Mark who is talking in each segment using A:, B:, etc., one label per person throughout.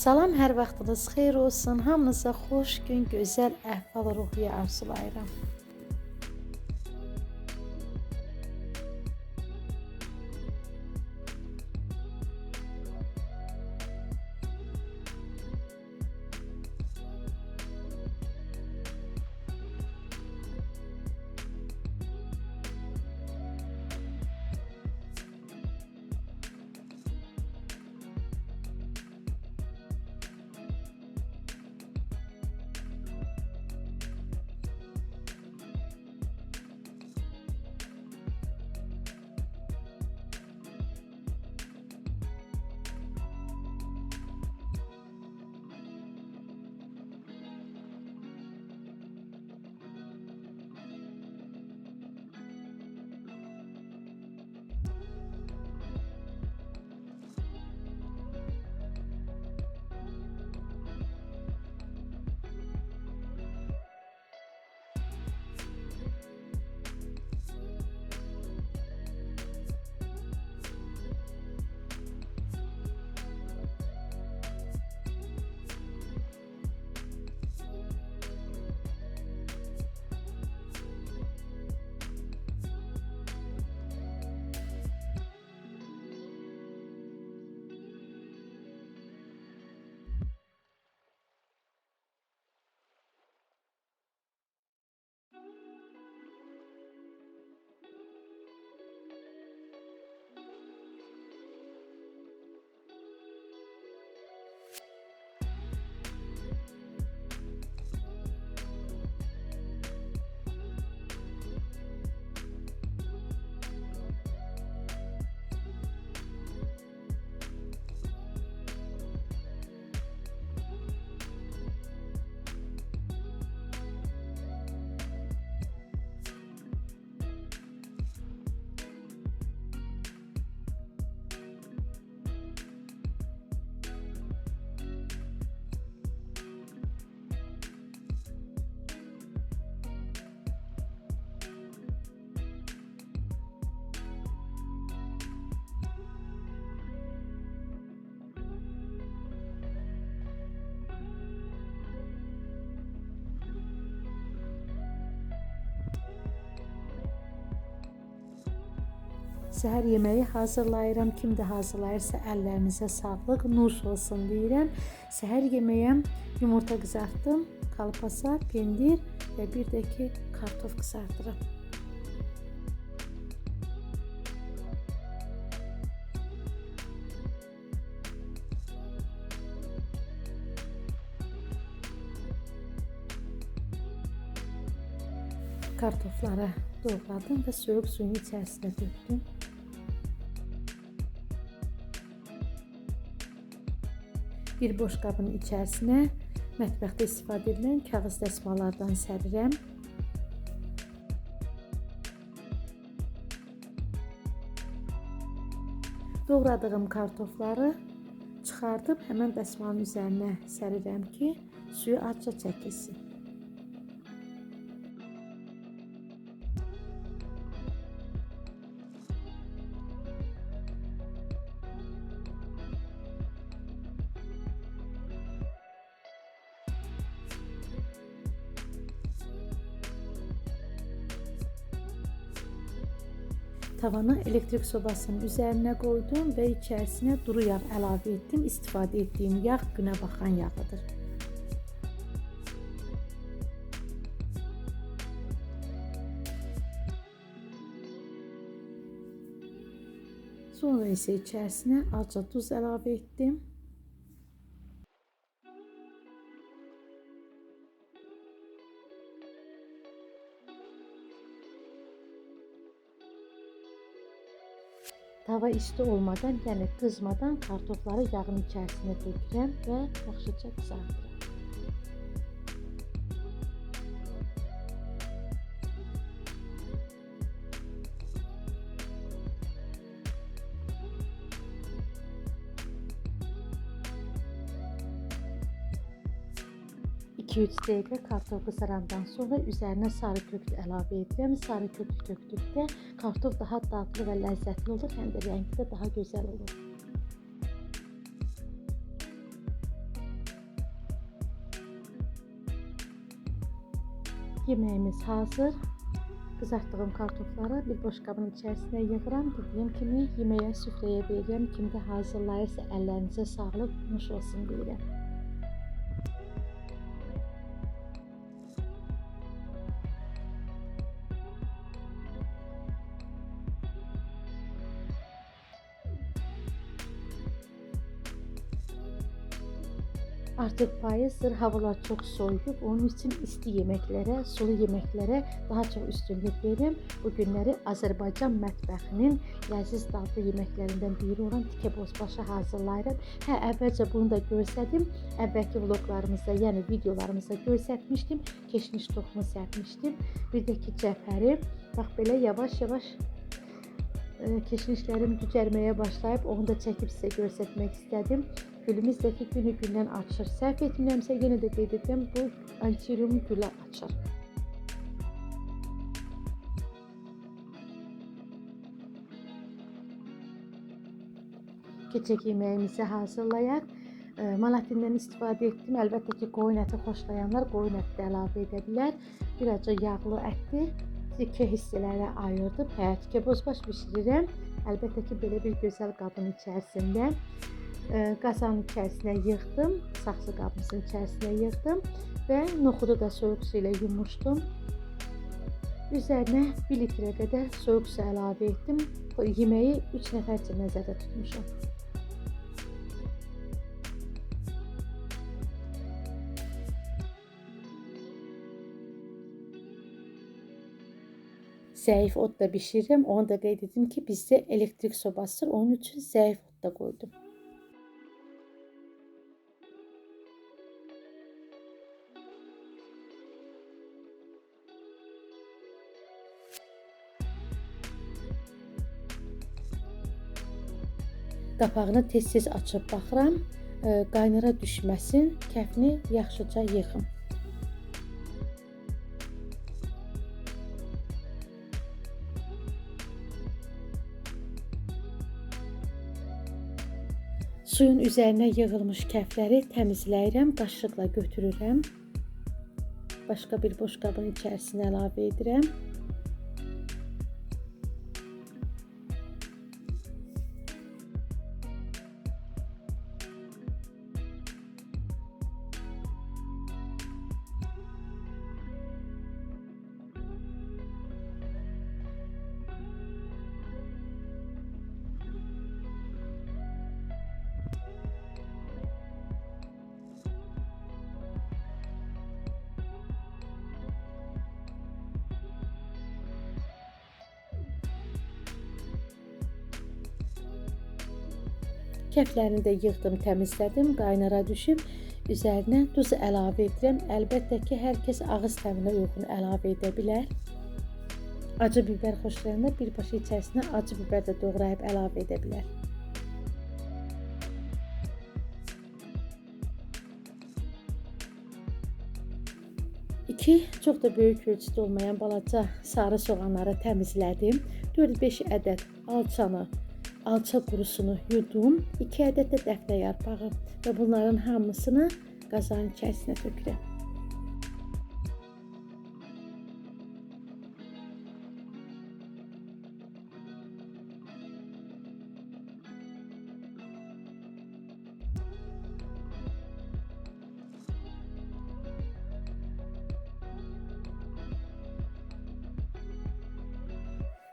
A: Salam, hər vaxtınız xeyir olsun. Hamınıza xoş gün, gözəl əhval-ruhiyyə arzulayıram. Səhər yeməyi hazırlayıram. Kim də hazırlayırsa əllərinizə sağlıq, nuş olsun deyirəm. Səhər yeməyə yumurta qızartdım, kalpasa, pendir və bir də ki kartof qızartıram. Kartofları doğradım və soyuq suyun içərisinə döktüm. Bir boş qabın içərisinə mətbəxdə istifadə edilən kağız dəsmallardan sərirəm. Doğradığım kartofları çıxardıb həmən dəsmalın üzərinə sərirəm ki, suyu azca çəkilsin. Tavanı elektrik sobasının üzerine koydum ve içerisine duru yağ əlavə etdim. İstifadə etdiyim yağ günə baxan yağıdır. Sonra ise içerisine azca tuz əlavə etdim. Tava isti olmadan, yəni qızmadan kartofları yağın içərisinə tökürəm və yaxşıca qızardıram. 2-3 dəqiqə kartofı sarandan sonra üzərinə sarı kökl əlavə edirəm. Sarı kökl tökdükdə kartof daha dadlı və ləzzətli olur, həm də rəngi də daha gözəl olur. Yeməyimiz hazır. Qızartdığım kartofları bir boş qabın içərisinə yığıram. Dediyim kimi yeməyə süfrəyə verirəm. Kim də hazırlayırsa əllərinizə sağlıq, nuş olsun deyirəm. Artık payızdır, havalar çok soğuyup onun için isti yemeklere, sulu yemeklere daha çok üstünlük verim. Bu günləri Azərbaycan mətbəxinin ləziz dadlı yeməklerindən biri olan tikə bozbaşı hazırlayırım. Hə, əvvəlcə bunu da göstərdim. Əvvəlki vloglarımızda, yəni videolarımızda göstərmişdim. Keşniş toxumu sərmişdim. Bir də ki cəfəri. Bax belə yavaş-yavaş e, keşnişlerim cücərməyə başlayıb onu da çəkib sizə göstərmək istədim. Gülümüzdəki günü gündən açır. Səhv etmirəmsə yenə də qeyd edirəm, bu antirum gülü açır. Keçək yeməyimizi hazırlayaq. Malatindən istifadə etdim. Əlbəttə ki, qoyun əti xoşlayanlar qoyun əti də əlavə edə bilər. Birazca yağlı ətli iki hissələrə ayırdım. Hə, tikə bozbaş bişirirəm. Əlbəttə ki, belə bir gözəl qabın içərisində qazanın içərisinə yığdım. Saxsı qabımızın içərisinə yığdım və noxudu da soyuq su ilə yumuşdum. Üzərinə 1 litrə qədər soyuq su əlavə etdim. Yeməyi 3 nəfər üçün nəzərdə tutmuşam. Zəif odda bişirirəm. Onu da qeyd etdim ki, bizdə elektrik sobasıdır. Onun üçün zəif odda qoydum. Qapağını tez-tez açıb baxıram. Qaynara düşməsin. Kəfni yaxşıca yığım. Suyun üzərinə yığılmış kəfləri təmizləyirəm, qaşıqla götürürəm. Başqa bir boş qabın içərisinə əlavə edirəm. Kəflərini də yığdım, təmizlədim, qaynara düşüb üzərinə duz əlavə edirəm. Əlbəttə ki, hər kəs ağız təminə uyğun əlavə edə bilər. Acı biber xoşlayanlar birbaşa içərisinə acı biber də doğrayıb əlavə edə bilər. İki çox da böyük ölçüdə olmayan balaca sarı soğanları təmizlədim. 4-5 ədəd alçanı alça qurusunu yudum, 2 ədəd də dəfnə yarpağı və bunların hamısını qazanın içərisinə tökürəm.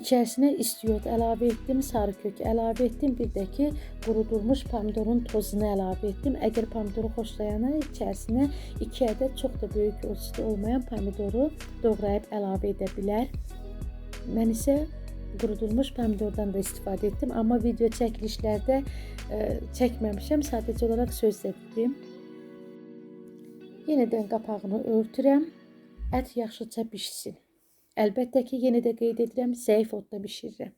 A: İçərisinə istiyot əlavə etdim, sarı kök əlavə etdim, bir də ki, qurudulmuş pomidorun tozunu əlavə etdim. Əgər pomidoru xoşlayanlar içərisinə 2 ədəd çox da böyük ölçüdə olmayan pomidoru doğrayıb əlavə edə bilər. Mən isə qurudulmuş pomidordan da istifadə etdim, amma video çəkilişlərdə ə, e, çəkməmişəm, sadəcə olaraq söz dedim. Yenidən qapağını örtürəm. Ət yaxşıca bişsin. Əlbəttə ki, yenə də qeyd edirəm, zəif odda bişirirəm.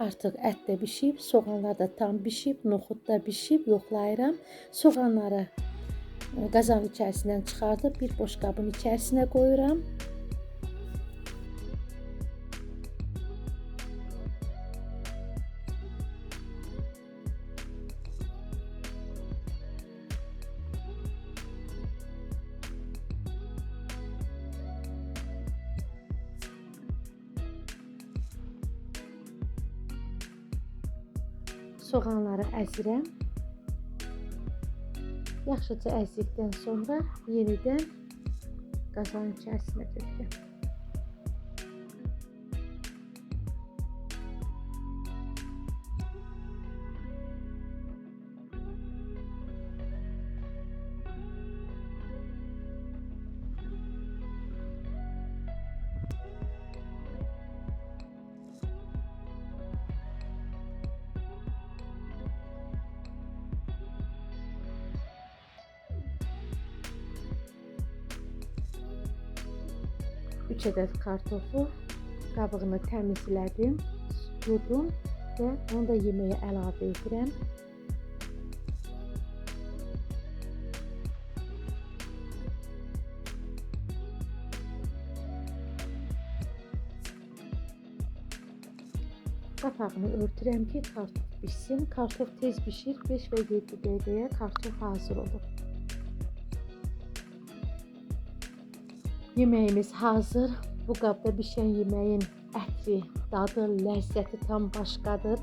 A: Artıq ət də bişib, soğanlar da tam bişib, noxud da bişib, yoxlayıram. Soğanları e, qazan içərisindən çıxardıb bir boş qabın içərisinə qoyuram. Soğanları əzirəm. Yaxşıca əzdikdən sonra yenidən qazanın içərisinə tökürəm. Üç ədəd kartofu qabığını təmizlədim, yudum və onu da yeməyə əlavə edirəm. Qapağını örtürəm ki, kartof bişsin. Kartof tez bişir. 5 və 7 dəqiqəyə kartof hazır olur. Yeməyimiz hazır. Bu qabda bişən yeməyin ətri, dadı, ləzzəti tam başqadır.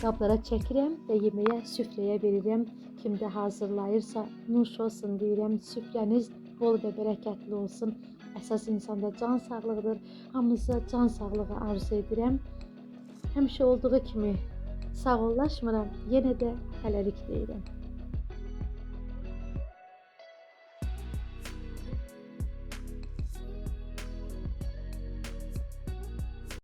A: Qablara çəkirəm və yeməyə süfrəyə verirəm. Kim də hazırlayırsa, nuş olsun deyirəm. Süfrəniz bol və bərəkətli olsun. Əsas insanda can sağlığıdır. Hamınıza can sağlığı arzu edirəm. Həmişə olduğu kimi sağollaşmıram. Yenə də hələlik deyirəm.